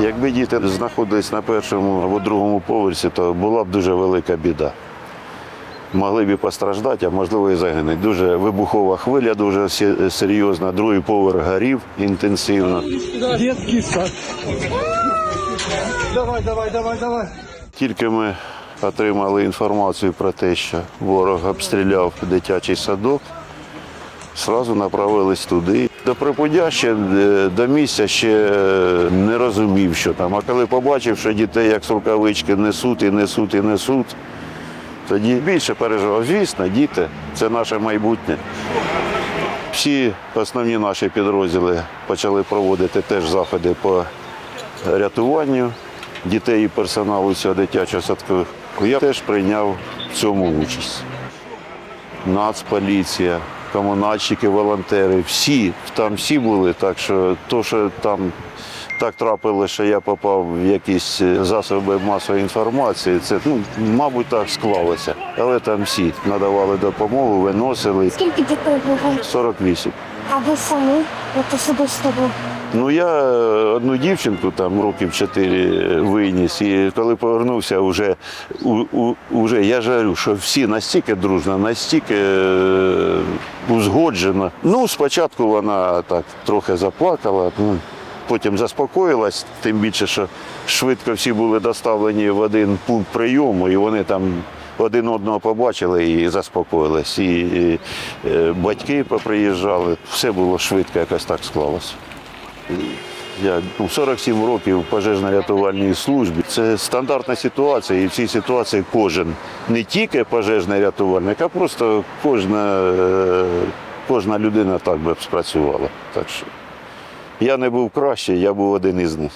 Якби діти знаходились на першому або другому поверсі, то була б дуже велика біда. Могли б і постраждати, а можливо і загинуть. Дуже вибухова хвиля, дуже серйозна. Другий поверх горів інтенсивно. Дітський сад. Давай, давай, давай, давай. Тільки ми отримали інформацію про те, що ворог обстріляв дитячий садок одразу направились туди. До припудя ще е, до місця ще не розумів, що там. А коли побачив, що дітей як з рукавички несуть і несуть і несуть, тоді більше переживав. Звісно, діти це наше майбутнє. Всі основні наші підрозділи почали проводити теж заходи по рятуванню дітей і персоналу цього дитячого садку. Я теж прийняв в цьому участь. Нацполіція, комунальщики, волонтери, всі там всі були. Так що то, що там так трапилося, що я попав в якісь е, засоби масової інформації, це ну, мабуть так склалося. Але там всі надавали допомогу, виносили. Скільки дітей було? 48. А ви самі? От особисто ви? Ну я е, одну дівчинку там років чотири виніс, і коли повернувся, вже, у, уже я жарю, що всі настільки дружно, настільки е, узгоджено. Ну, спочатку вона так трохи заплакала, ну, потім заспокоїлась, тим більше, що швидко всі були доставлені в один пункт прийому, і вони там. Один одного побачили і заспокоїлись. І, і е, батьки поприїжджали. Все було швидко, якось так склалося. Я ну, 47 років в пожежно-рятувальній службі. Це стандартна ситуація, і в цій ситуації кожен, не тільки пожежний рятувальник, а просто кожна, е, кожна людина так би спрацювала. Так що я не був кращий, я був один із них.